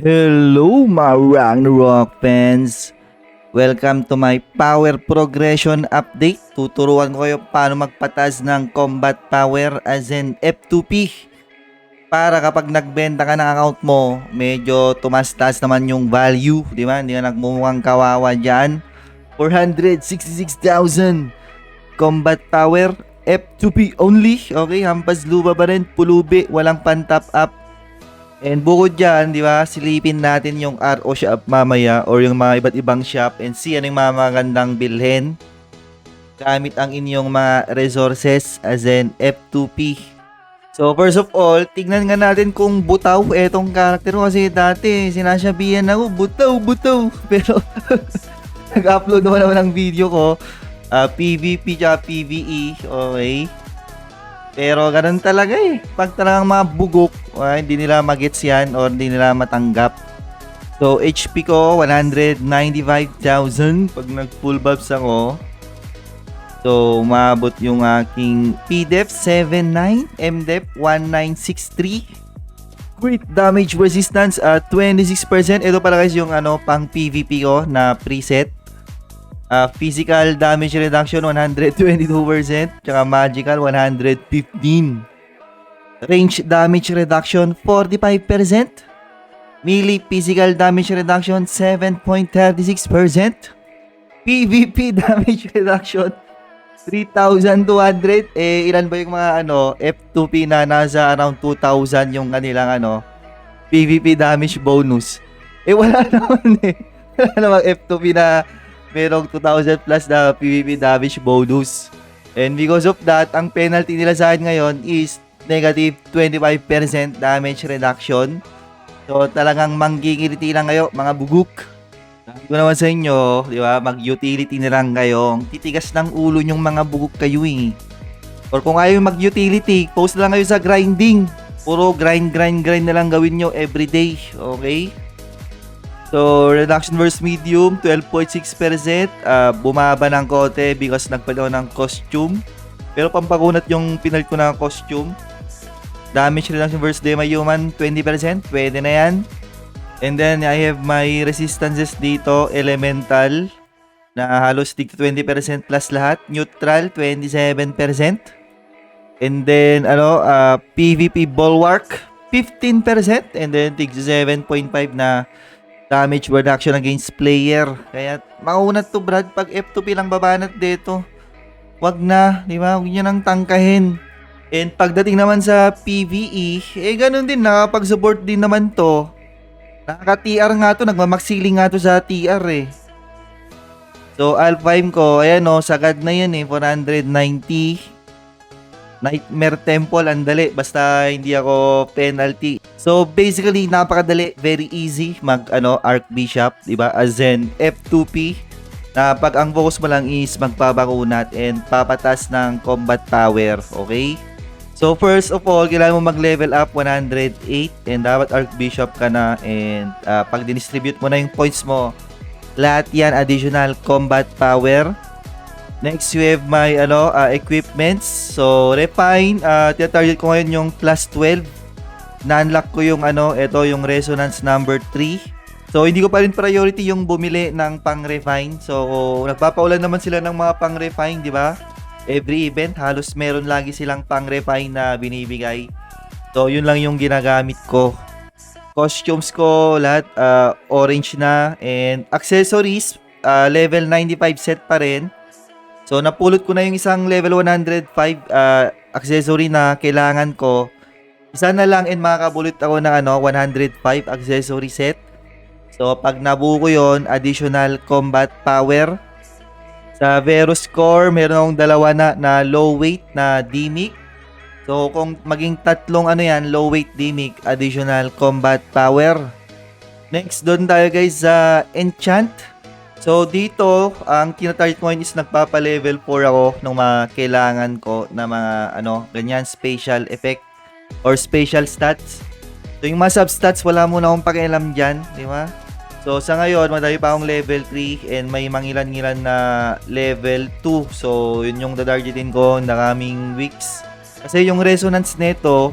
Hello mga Ragnarok fans! Welcome to my power progression update. Tuturuan ko kayo paano magpatas ng combat power as in F2P. Para kapag nagbenta ka ng account mo, medyo tumastas naman yung value, di ba? Hindi ka nagmumukhang kawawa dyan. 466,000 combat power F2P only. Okay, hampas lupa pa rin, pulubi, walang pan-top up. And bukod dyan, di ba, silipin natin yung RO shop mamaya or yung mga iba't ibang shop and see ano yung mga magandang bilhin gamit ang inyong mga resources as in F2P. So first of all, tignan nga natin kung butaw etong character ko kasi dati sinasabihan ako, butaw, butaw. Pero nag-upload naman naman ng video ko, ah, PvP tsaka PvE, okay. Pero ganun talaga eh. Pag talagang mga bugok, ah, hindi nila magets yan or hindi nila matanggap. So, HP ko, 195,000 pag nag-full buffs ako. So, umabot yung aking PDEF 79, MDEF 1963. Crit damage resistance at 26%. Ito pala guys yung ano, pang PvP ko na preset. Uh, physical damage reduction 122%, tsaka magical 115. Range damage reduction 45%. Melee physical damage reduction 7.36%. PvP damage reduction 3,200. Eh, ilan ba yung mga ano, F2P na nasa around 2,000 yung kanilang ano, PvP damage bonus. Eh, wala naman eh. Wala namang F2P na merong 2,000 plus na PvP damage bonus. And because of that, ang penalty nila sa akin ngayon is negative 25% damage reduction. So talagang manggigiliti lang kayo, mga buguk. Sabi ko naman sa inyo, di ba, mag-utility na lang kayo. Titigas ng ulo yung mga buguk kayo eh. Or kung ayaw mag-utility, post lang kayo sa grinding. Puro grind, grind, grind na lang gawin nyo everyday. Okay? So, reduction versus medium, 12.6%. Uh, bumaba ng kote because nagpadaw ng costume. Pero pampagunat yung pinal ko na costume. Damage reduction versus demo human, 20%. Pwede na yan. And then, I have my resistances dito, elemental, na halos tig 20% plus lahat. Neutral, 27%. And then, ano, uh, PvP bulwark, 15%. And then, tig 7.5 na damage reduction against player. Kaya maunat to Brad pag F2P lang babanat dito. Wag na, di ba? Huwag niyo nang tangkahin. And pagdating naman sa PvE, eh ganun din, nakapag-support din naman to. Nakaka-TR nga to, nagmamaxiling nga to sa TR eh. So, Alpine ko, ayan o, sagad na yan eh, 490. Nightmare Temple, ang dali. Basta hindi ako penalty. So, basically, napakadali. Very easy mag, ano, Archbishop, di ba? As in, F2P. Na pag ang focus mo lang is magpabakunat and papatas ng combat power. Okay? So, first of all, kailangan mo mag-level up 108 and dapat Archbishop ka na and uh, pag dinistribute mo na yung points mo, lahat yan additional combat power. Next, you have my ano, uh, equipments. So, refine, uh, tinatarget ko ngayon yung plus 12. Na-unlock ko yung ano, ito yung resonance number 3. So, hindi ko pa rin priority yung bumili ng pang-refine. So, nagpapaulan naman sila ng mga pang-refine, di ba? Every event, halos meron lagi silang pang-refine na binibigay. So, yun lang yung ginagamit ko. Costumes ko, lahat uh, orange na. And accessories, uh, level 95 set pa rin. So, napulot ko na yung isang level 105 uh, accessory na kailangan ko. Isa na lang and makakabulit ako ng ano, 105 accessory set. So, pag nabuo ko yun, additional combat power. Sa Verus Core, meron akong dalawa na, na low weight na Dimic. So, kung maging tatlong ano yan, low weight Dimic, additional combat power. Next, doon tayo guys sa Enchant. So dito, ang tinatarget ko is nagpapa-level 4 ako ng mga kailangan ko na mga ano, ganyan special effect or special stats. So yung mga substats wala muna akong pakialam diyan, di ba? So sa ngayon, madami pa akong level 3 and may mangilan-ngilan na level 2. So yun yung dadargetin ko na kaming weeks. Kasi yung resonance nito,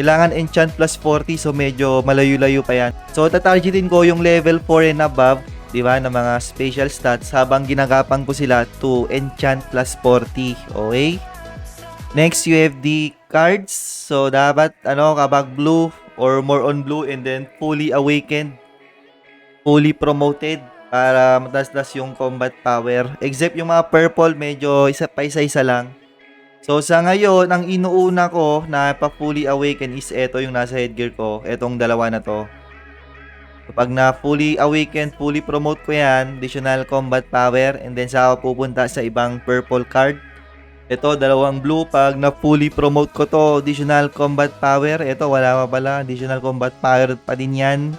Kailangan enchant plus 40 so medyo malayo-layo pa yan. So tatargetin ko yung level 4 and above, 'di ba, ng mga special stats habang ginagapan ko sila to enchant plus 40. Okay? Next, you have the cards. So dapat ano, kabag blue or more on blue and then fully awakened, fully promoted para mataas-tas yung combat power. Except yung mga purple, medyo isa pa isa-isa lang. So sa ngayon, ang inuuna ko na pa fully awaken is eto yung nasa headgear ko, etong dalawa na to. So, pag na fully awaken, fully promote ko yan, additional combat power, and then sa ako pupunta sa ibang purple card. Ito, dalawang blue. Pag na fully promote ko to, additional combat power. Ito, wala pa pala. Additional combat power pa din yan.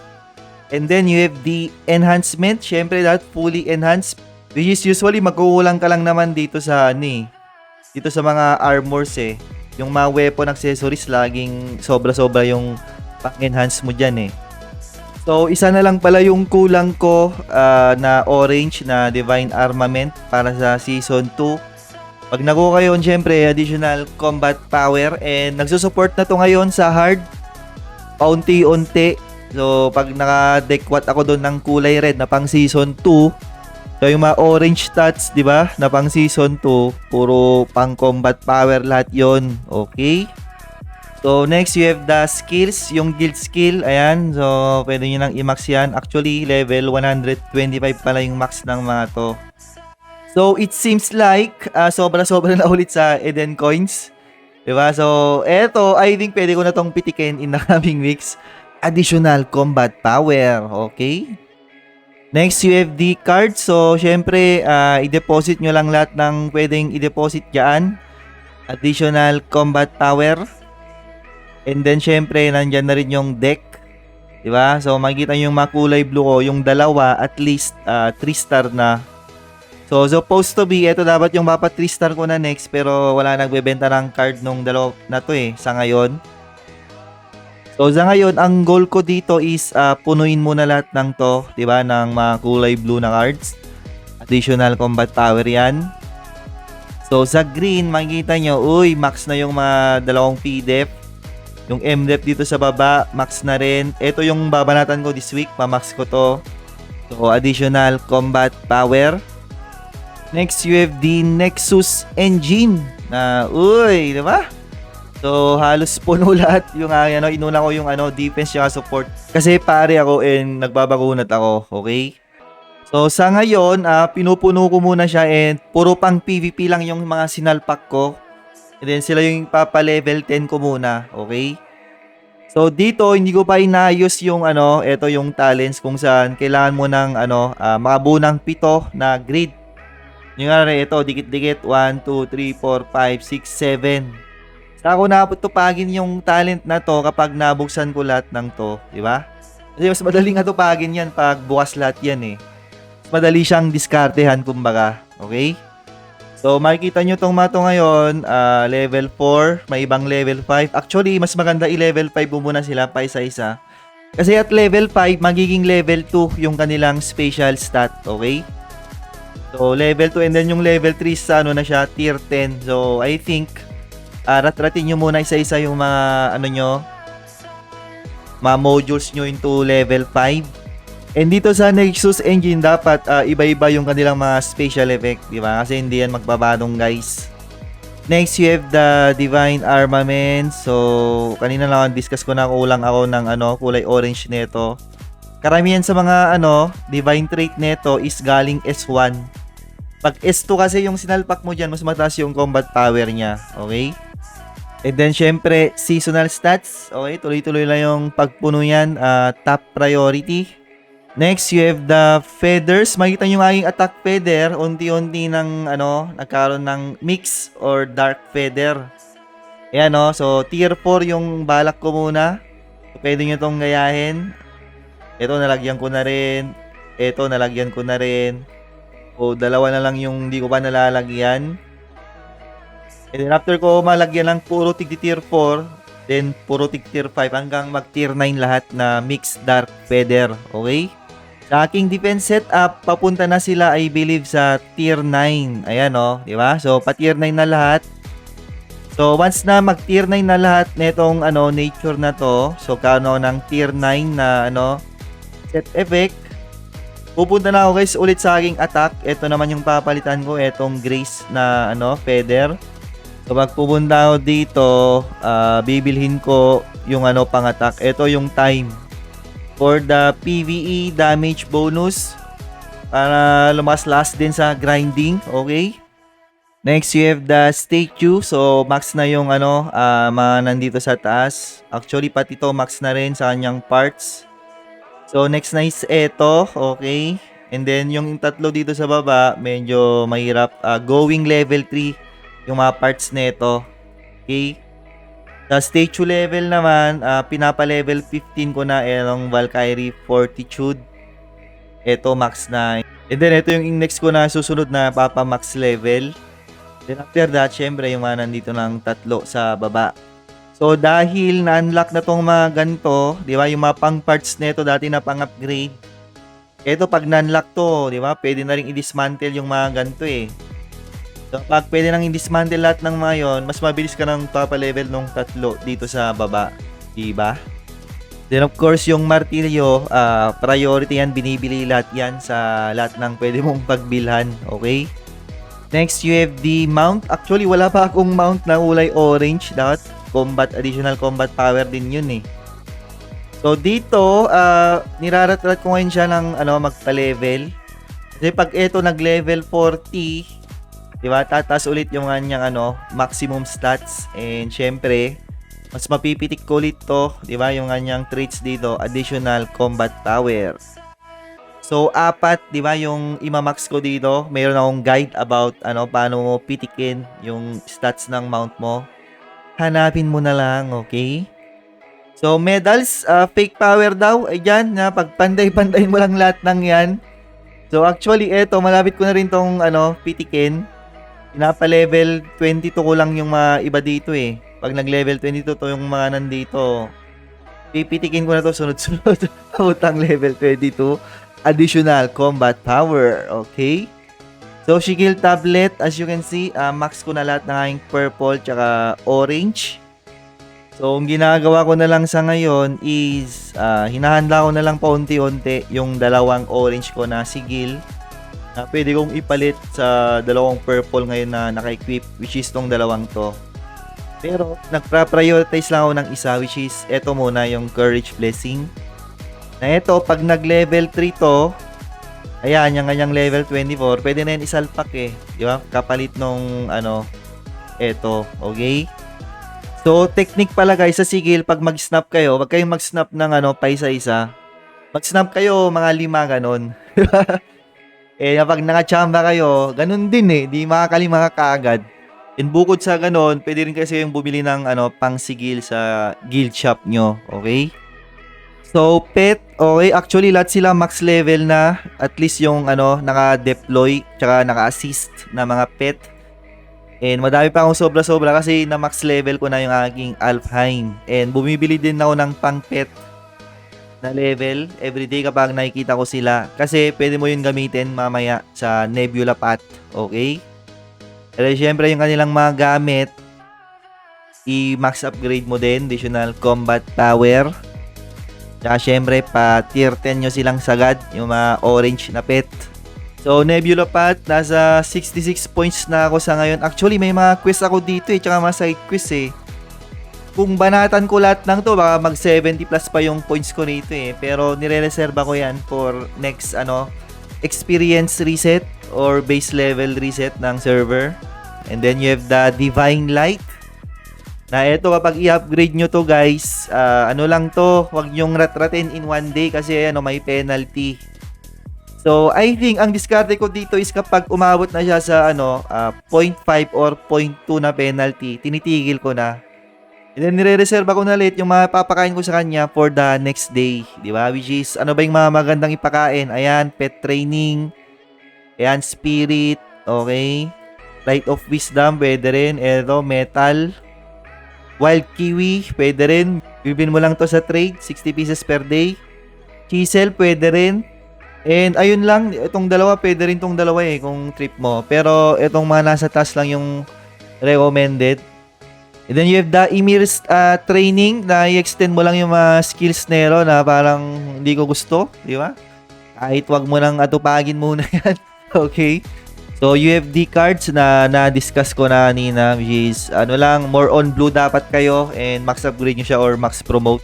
And then you have the enhancement. Syempre, that fully enhanced. Which is usually magkukulang ka lang naman dito sa ano eh, dito sa mga armors eh. Yung mga weapon accessories laging sobra-sobra yung pang-enhance mo dyan eh. So, isa na lang pala yung kulang ko ah, na orange na Divine Armament para sa Season 2. Pag nakuha kayo, syempre, additional combat power and nagsusupport na to ngayon sa hard. Paunti-unti. So, pag naka-deckwat ako doon ng kulay red na pang Season 2, So yung mga orange stats, 'di ba? Na pang season 2, puro pang combat power lahat 'yon. Okay? So next you have the skills, yung guild skill. Ayan, so pwede niyo nang i-max 'yan. Actually, level 125 pala yung max ng mga 'to. So it seems like ah, sobra-sobra na ulit sa Eden Coins. 'Di ba? So eto, I think pwede ko na tong pitikin in the coming weeks. Additional combat power, okay? Next, you have the card. So, syempre, ah, i-deposit nyo lang lahat ng pwedeng i-deposit dyan. Additional combat power. And then, syempre, nandyan na rin yung deck. Diba? So, makikita nyo yung makulay blue ko. Yung dalawa, at least 3 star na. So, supposed to be, ito dapat yung dapat 3 star ko na next. Pero wala nagbebenta ng card nung dalawa na to eh, sa ngayon. So sa ngayon, ang goal ko dito is uh, punuin muna lahat ng to, 'di ba, ng mga kulay blue na cards. Additional combat power 'yan. So sa green, makikita nyo, uy, max na yung mga dalawang PDEF. Yung MDEF dito sa baba, max na rin. Ito yung babanatan ko this week, pa-max ko to. So additional combat power. Next, you have the Nexus engine na, uy, 'di ba? So, halos puno lahat yung uh, ano, inuna ko yung ano, defense yung support. Kasi pare ako and nagbabagunat ako, okay? So, sa ngayon, uh, pinupuno ko muna siya and puro pang PVP lang yung mga sinalpak ko. And then sila yung papa level 10 ko muna, okay? So, dito, hindi ko pa inayos yung ano, ito yung talents kung saan kailangan mo ng ano, uh, makabuo ng pito na grid. Yung nga ito, dikit-dikit, 1, 2, 3, 4, 5, 6, 7. Saka ako naputupagin yung talent na to kapag nabuksan ko lahat ng to, di ba? Kasi mas madaling atupagin yan pag bukas lahat yan eh. Mas madali siyang diskartehan kumbaga, okay? So makikita nyo tong mato ngayon, uh, level 4, may ibang level 5. Actually, mas maganda i-level 5 muna sila pa isa-isa. Kasi at level 5, magiging level 2 yung kanilang special stat, okay? So level 2 and then yung level 3 sa ano na siya, tier 10. So I think uh, rat-ratin nyo muna isa-isa yung mga ano nyo mga modules nyo into level 5 and dito sa Nexus engine dapat uh, iba-iba yung kanilang mga special effect di ba kasi hindi yan magbabadong guys next you have the divine armament so kanina lang discuss ko na kulang ako ng ano kulay orange nito karamihan sa mga ano divine trait nito is galing S1 pag S2 kasi yung sinalpak mo dyan, mas mataas yung combat power niya. Okay? And then, syempre, seasonal stats. Okay, tuloy-tuloy lang yung pagpuno yan. Uh, top priority. Next, you have the feathers. Makita nyo aking attack feather. Unti-unti ng, ano, nagkaroon ng mix or dark feather. Ayan, no? So, tier 4 yung balak ko muna. So, pwede nyo itong gayahin. Ito, nalagyan ko na rin. Ito, nalagyan ko na rin. O, dalawa na lang yung hindi ko pa nalalagyan. And then after ko malagyan ng puro tig tier 4, then puro tig tier 5 hanggang mag tier 9 lahat na mixed dark feather. Okay? Sa aking defense setup, papunta na sila I believe sa tier 9. Ayan oh, di ba? So pa tier 9 na lahat. So, once na mag tier 9 na lahat netong ano, nature na to, so kano ng tier 9 na ano, set effect, pupunta na ako guys ulit sa aking attack. Ito naman yung papalitan ko, etong grace na ano, feather. So, pag pupunta ako dito, ah, bibilhin ko yung ano, pang attack. Ito yung time. For the PvE damage bonus, para lumas last din sa grinding, okay? Next, you have the statue. So, max na yung ano, ah, mga nandito sa taas. Actually, pati to max na rin sa kanyang parts. So, next na is eto. Okay. And then, yung tatlo dito sa baba, medyo mahirap. Ah, going level 3 yung mga parts nito. Okay. Sa statue level naman, ah, pinapa-level 15 ko na itong Valkyrie Fortitude. Ito, max na. And then, ito yung next ko na susunod na papa-max level. Then after that, syempre yung mga nandito ng tatlo sa baba. So dahil na-unlock na tong mga ganito, di ba, yung mga pang parts nito dati na pang-upgrade. Ito pag na-unlock to, di ba, pwede na rin i-dismantle yung mga ganito eh. So pag pwede nang i-dismantle lahat ng mga yon, mas mabilis ka nang papa-level nung tatlo dito sa baba. Di ba? Then of course, yung martilyo, ah, priority yan, binibili lahat yan sa lahat ng pwede mong pagbilhan. Okay? Next, you have the mount. Actually, wala pa akong mount na kulay orange. Dapat combat, additional combat power din yun eh. So, dito, uh, nirarat-rat ko ngayon siya ng ano, magpa-level. Kasi pag ito nag-level 40, di ba, tataas ulit yung kanyang ano, maximum stats. And syempre, mas mapipitik ko ulit to, di ba, yung kanyang traits dito, additional combat power. So, apat, di ba, yung imamax ko dito. Mayroon akong guide about ano, paano mo pitikin yung stats ng mount mo. Hanapin mo na lang, okay? So, medals, uh, fake power daw. Ayan, na pagpanday-panday mo lang lahat ng yan. So, actually, eto, malapit ko na rin tong, ano, pitikin. Pinapa-level 22 ko lang yung mga iba dito eh. Pag nag-level 22 to yung mga nandito, pipitikin ko na to sunod-sunod. Utang level 22 additional combat power. Okay? So, Shigil tablet, as you can see, uh, max ko na lahat ng aking purple tsaka orange. So, ang ginagawa ko na lang sa ngayon is, uh, hinahanda ko na lang paunti-unti yung dalawang orange ko na sigil na pwede kong ipalit sa dalawang purple ngayon na naka-equip, which is tong dalawang to. Pero, nagpa-prioritize lang ako ng isa, which is, eto muna, yung Courage Blessing. Na ito, pag nag-level 3 to, ayan, yung kanyang level 24, pwede na yan isalpak eh. Di ba? Kapalit nung, ano, eto, okay? So, technique pala guys, sa sigil, pag mag-snap kayo, wag kayong mag-snap ng, ano, pa isa-isa. Mag-snap kayo, mga lima, ganon. eh, kapag nakachamba kayo, ganun din eh, di makakalima ka kaagad. And bukod sa ganon, pwede rin kasi yung bumili ng, ano, pang sigil sa guild shop nyo, okay? So, pet, okay, actually lahat sila max level na, at least yung ano, naka-deploy, tsaka naka-assist na mga pet. And madami pa akong sobra-sobra kasi na max level ko na yung aking Alfheim. And bumibili din ako ng pang pet na level everyday kapag nakikita ko sila. Kasi pwede mo yun gamitin mamaya sa Nebula Path, okay? Pero syempre yung kanilang mga gamit, i-max upgrade mo din, additional combat power. Tsaka syempre, pa tier 10 nyo silang sagad, yung mga orange na pet. So, Nebula Path, nasa 66 points na ako sa ngayon. Actually, may mga quest ako dito eh, tsaka mga side quest eh. Kung banatan ko lahat ng to, baka mag 70 plus pa yung points ko rito eh. Pero nire-reserva ko yan for next, ano, experience reset or base level reset ng server. And then you have the Divine Light na ito kapag i-upgrade nyo to guys, uh, ano lang to, wag nyong ratratin in one day kasi ano may penalty. So, I think ang diskarte ko dito is kapag umabot na siya sa ano, uh, 0.5 or 0.2 na penalty, tinitigil ko na. And then nire-reserve ko na ulit yung mga papakain ko sa kanya for the next day, di ba? Which is ano ba yung mga magandang ipakain? Ayan, pet training. Ayan, spirit, okay? Light of wisdom, pwede rin. Ito, metal. Wild kiwi, pwede rin. Bibin mo lang to sa trade, 60 pieces per day. Chisel, pwede rin. And ayun lang, itong dalawa, pwede rin itong dalawa eh, kung trip mo. Pero itong mga nasa taas lang yung recommended. And then you have the Emir's uh, training na i-extend mo lang yung mga skills nero na parang hindi ko gusto, di ba? Kahit wag mo nang atupagin muna yan. okay? So, UFD cards na na-discuss ko na kanina, which is, ano lang, more on blue dapat kayo and max upgrade nyo siya or max promote.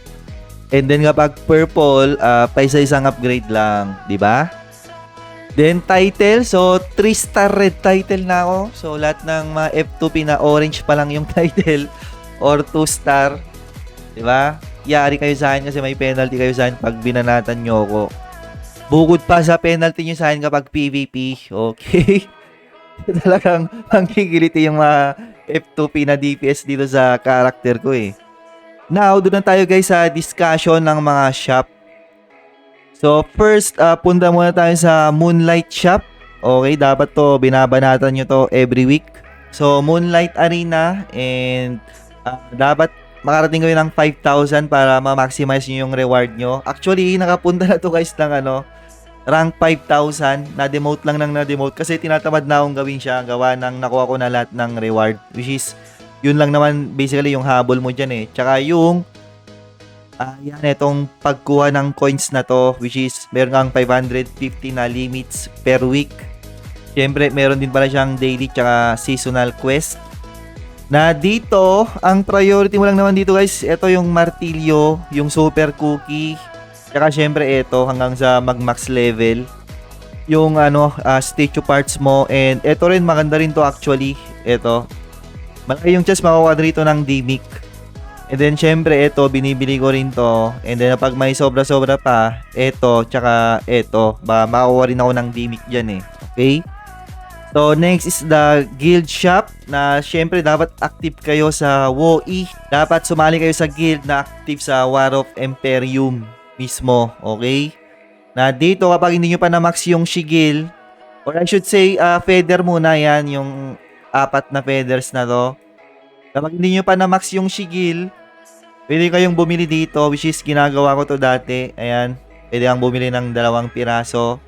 And then kapag purple, uh, pa isa-isang upgrade lang, di ba? Then title, so 3 star red title na ako. So lahat ng mga F2P na orange pa lang yung title or 2 star. 'Di ba? Yari kayo sa akin kasi may penalty kayo sa akin pag binanatan nyo ako. Bukod pa sa penalty nyo sa akin kapag PVP, okay? Talagang pangkikiliti yung mga F2P na DPS dito sa character ko eh. Now, doon na tayo guys sa discussion ng mga shop. So, first, uh, punta muna tayo sa Moonlight Shop. Okay, dapat to, binabanatan nyo to every week. So, Moonlight Arena and uh, dapat makarating kayo ng 5,000 para ma-maximize nyo yung reward nyo. Actually, nakapunta na to guys ng ano, rank 5,000. Na-demote lang ng na-demote kasi tinatamad na akong gawin siya. Gawa ng nakuha ko na lahat ng reward. Which is, yun lang naman basically yung habol mo dyan eh. Tsaka yung Ah, yan, itong pagkuha ng coins na to, which is meron kang 550 na limits per week. Siyempre, meron din pala siyang daily tsaka seasonal quest. Na dito, ang priority mo lang naman dito guys, ito yung martilyo, yung super cookie, tsaka siyempre ito hanggang sa mag-max level. Yung ano, uh, statue parts mo, and ito rin, maganda rin to actually. Ito. Malaki yung chest makukuha dito ng Dimic. And then, syempre, ito, binibili ko rin to. And then, pag may sobra-sobra pa, ito, tsaka ito. Ba, makuha rin ako ng dimik dyan eh. Okay? So, next is the guild shop na syempre dapat active kayo sa WoE. Dapat sumali kayo sa guild na active sa War of Imperium mismo. Okay? Na dito, kapag hindi nyo pa na-max yung Shigil, or I should say, uh, feather muna yan, yung apat na feathers na to. Kapag hindi nyo pa na-max yung Shigil, Pwede kayong bumili dito, which is ginagawa ko to dati. Ayan, pwede kang bumili ng dalawang piraso.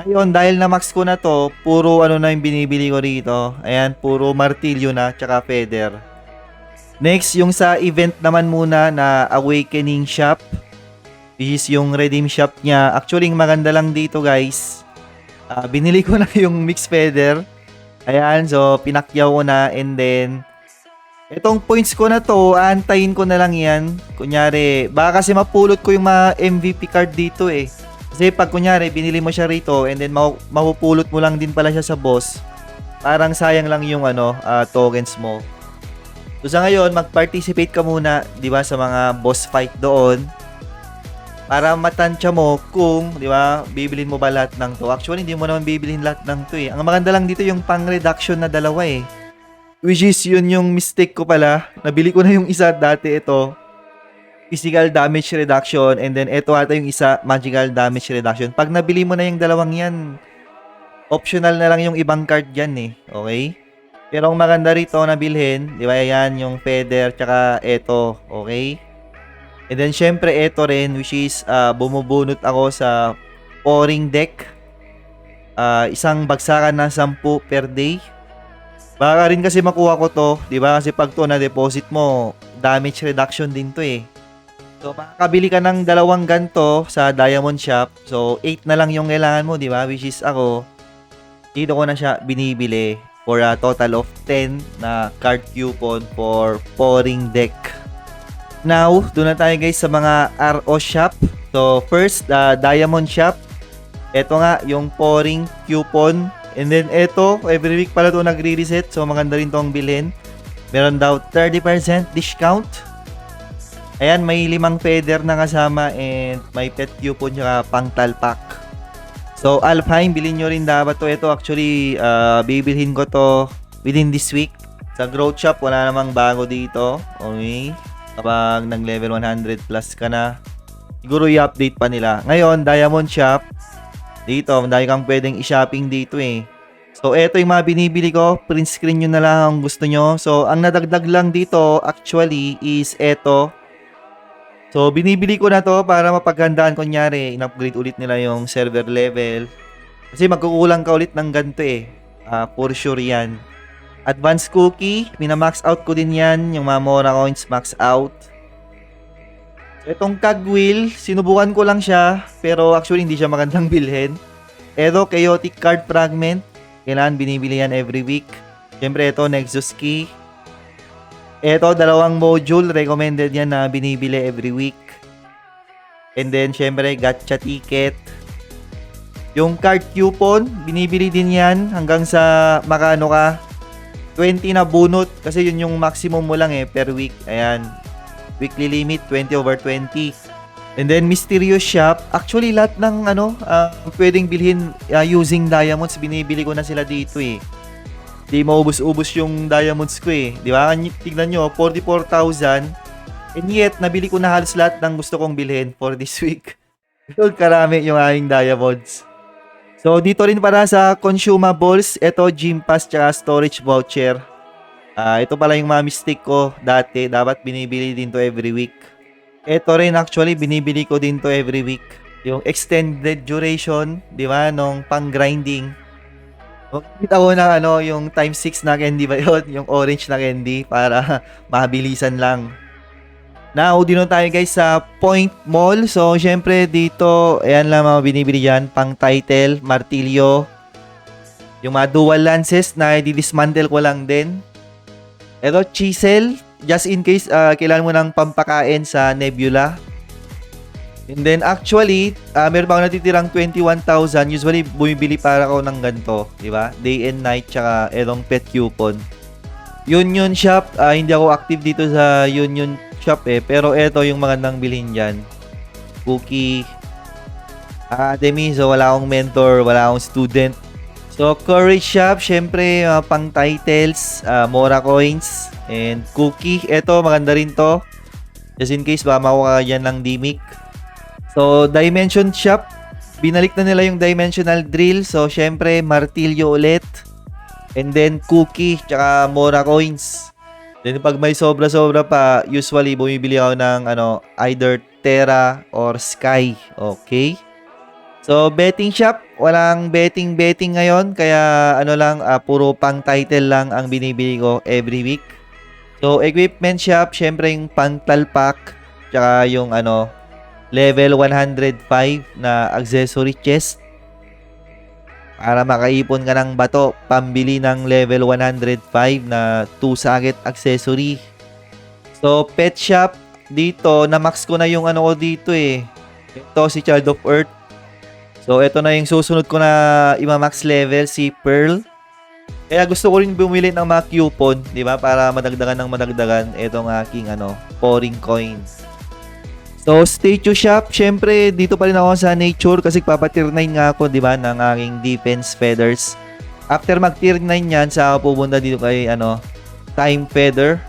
Ngayon, dahil na-max ko na to, puro ano na yung binibili ko rito. Ayan, puro martilyo na, tsaka feather. Next, yung sa event naman muna na Awakening Shop. Which is yung redeem shop niya. Actually, maganda lang dito guys. Uh, binili ko na yung mixed feather. Ayan, so pinakyaw ko na and then Itong points ko na to, aantayin ko na lang yan. Kunyari, baka kasi mapulot ko yung mga MVP card dito eh. Kasi pag kunyari, binili mo siya rito and then ma- mapupulot mo lang din pala siya sa boss, parang sayang lang yung ano, uh, tokens mo. So sa ngayon, mag-participate ka muna, 'di ba, sa mga boss fight doon para matansya mo kung, 'di ba, bibilin mo ba lahat ng to. Actually, hindi mo naman bibilin lahat ng to eh. Ang maganda lang dito yung pang-reduction na dalawa eh. Which is yun yung mistake ko pala. Nabili ko na yung isa dati ito. Physical damage reduction and then ito ata yung isa magical damage reduction. Pag nabili mo na yung dalawang yan, optional na lang yung ibang card yan eh. Okay? Pero ang maganda rito na bilhin, di ba yan yung feather tsaka ito. Okay? And then syempre ito rin which is uh, bumubunot ako sa pouring deck. Uh, isang bagsakan na 10 per day. Baka rin kasi makuha ko to, 'di ba? Kasi pag to na deposit mo, damage reduction din to eh. So, makakabili ka ng dalawang ganto sa Diamond Shop. So, 8 na lang yung kailangan mo, 'di ba? Which is ako, dito ko na siya binibili for a total of 10 na card coupon for pouring deck. Now, doon na tayo guys sa mga RO shop. So, first, uh, Diamond Shop. Ito nga, yung pouring coupon And then ito, every week pala to nagre-reset. So maganda rin tong bilhin. Meron daw 30% discount. Ayan, may limang feather na kasama and may pet coupon tsaka pang talpak. So, Alpine, bilhin nyo rin dapat to. Ito actually, uh, bibilhin ko to within this week. Sa growth shop, wala namang bago dito. Okay. Kapag nag-level 100 plus ka na, siguro i-update pa nila. Ngayon, Diamond Shop, dito, dahil kang pwedeng i-shopping dito eh. So, eto yung mga binibili ko. Print screen nyo na lang ang gusto nyo. So, ang nadagdag lang dito actually is eto. So, binibili ko na to para mapaghandaan. Kunyari, in-upgrade ulit nila yung server level. Kasi magkukulang ka ulit ng ganito eh. Uh, for sure yan. Advanced cookie, minamax out ko din yan. Yung mga Mora coins max out. Itong Kagwheel, sinubukan ko lang siya. Pero actually, hindi siya magandang bilhin. Edo Chaotic Card Fragment. Kailangan binibili yan every week. Siyempre, ito Nexus Key. Ito, dalawang module. Recommended yan na binibili every week. And then, syempre, gacha ticket. Yung card coupon, binibili din yan hanggang sa makano ka. 20 na bunot kasi yun yung maximum mo lang eh per week. Ayan. Weekly limit 20 over 20. And then Mysterious Shop, actually lahat ng ano, ah, pwedeng bilhin ah, using diamonds, binibili ko na sila dito eh. Di maubos-ubos yung diamonds ko eh. Di ba? Tignan nyo, 44,000. And yet, nabili ko na halos lahat ng gusto kong bilhin for this week. Yun, karami yung aking diamonds. So, dito rin para sa consumables, ito gym pass tsaka storage voucher. Ah, ito pala yung mga mistake ko dati. Dapat binibili din to every week. Ito rin actually, binibili ko din to every week. Yung extended duration, di ba, nung pang-grinding. Kita ko na ano, yung time 6 na candy ba yun? Yung orange na candy para mabilisan lang. Now, dito tayo guys sa Point Mall. So, syempre dito, ayan lang mga binibili dyan. Pang title, martilyo. Yung mga dual lances na i-dismantle ko lang din. Ito, chisel. Just in case, ah, kailangan mo ng pampakain sa nebula. And then, actually, ah, meron pa ako natitirang 21,000. Usually, bumibili para ako ng ganito. Di ba? Day and night, tsaka etong pet coupon. Union Shop, ah, hindi ako active dito sa Union Shop eh. Pero eto yung magandang bilhin dyan. Cookie. Academy, so wala akong mentor, wala akong student. So, Courage Shop, syempre, mga pang titles, ah, Mora Coins, and Cookie. Eto, maganda rin to. Just in case, baka makuha ka dyan ng Dimic. So, Dimension Shop, binalik na nila yung Dimensional Drill. So, syempre, Martilyo ulit. And then, Cookie, tsaka Mora Coins. Then, pag may sobra-sobra pa, usually, bumibili ako ng, ano, either Terra or Sky. Okay? So, betting shop, walang betting-betting ngayon. Kaya, ano lang, ah, puro pang title lang ang binibili ko every week. So, equipment shop, syempre yung pang talpak. Tsaka yung, ano, level 105 na accessory chest. Para makaipon ka ng bato, pambili ng level 105 na 2 sakit accessory. So, pet shop, dito, na-max ko na yung ano ko dito eh. Ito, si Child of Earth. So, ito na yung susunod ko na ima-max level, si Pearl. Kaya gusto ko rin bumili ng mga coupon, di ba? Para madagdagan ng madagdagan itong aking ano, pouring coins. So, statue shop, syempre, dito pa rin ako sa nature kasi papatir 9 nga ako, di ba, ng aking defense feathers. After mag tier 9 yan, sa ako pupunta dito kay, ano, time feather.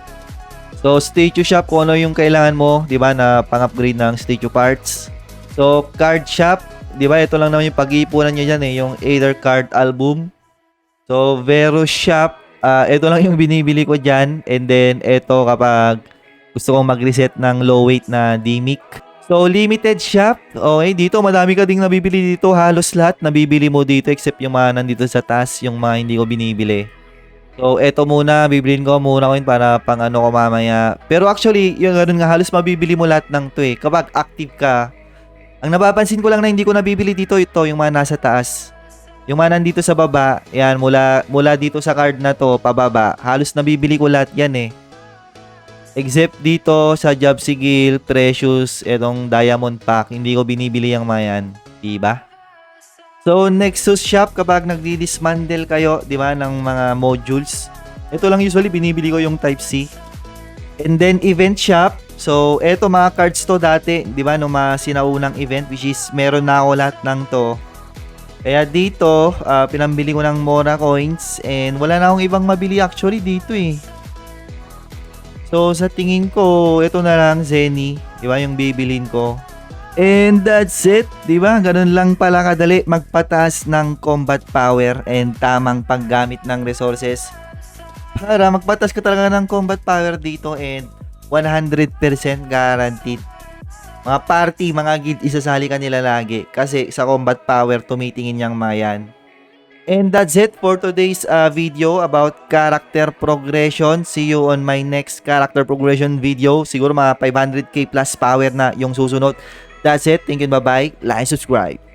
So, statue shop, kung ano yung kailangan mo, di ba, na pang-upgrade ng statue parts. So, card shop, di ba, ito lang naman yung pag-iipunan nyo dyan eh, yung Aether Card Album. So, Vero Shop, ah, ito lang yung binibili ko dyan. And then, ito kapag gusto kong mag-reset ng low weight na Dimic. So, limited shop. Okay, dito madami ka ding nabibili dito. Halos lahat nabibili mo dito except yung mga nandito sa taas, yung mga hindi ko binibili. So, eto muna, bibilin ko muna ko yun para pang ano ko mamaya. Pero actually, yung ganun nga, halos mabibili mo lahat ng to eh. Kapag active ka, ang napapansin ko lang na hindi ko nabibili dito, ito, yung mga nasa taas. Yung mga nandito sa baba, yan, mula, mula dito sa card na to, pababa, halos nabibili ko lahat yan eh. Except dito sa Job Sigil, Precious, etong Diamond Pack, hindi ko binibili yung mga yan. Diba? So, Nexus Shop, kapag nagdi-dismantle kayo, di ba, ng mga modules, ito lang usually binibili ko yung Type-C. And then, Event Shop, so, eto mga cards to dati, di ba, nung mga sinaunang event, which is, meron na ako lahat ng to. Kaya dito, ah, pinambili ko ng Mora coins, and wala na akong ibang mabili actually dito eh. So, sa tingin ko, ito na lang, Zenny, di ba, yung bibilin ko. And that's it, di ba? Ganun lang pala kadali magpataas ng combat power and tamang paggamit ng resources para magpatas ka talaga ng combat power dito and 100% guaranteed. Mga party, mga guild, isasali ka nila lagi kasi sa combat power tumitingin yung mga yan. And that's it for today's uh, video about character progression. See you on my next character progression video. Siguro mga 500k plus power na yung susunod. That's it. Thank you. Bye-bye. Like, subscribe.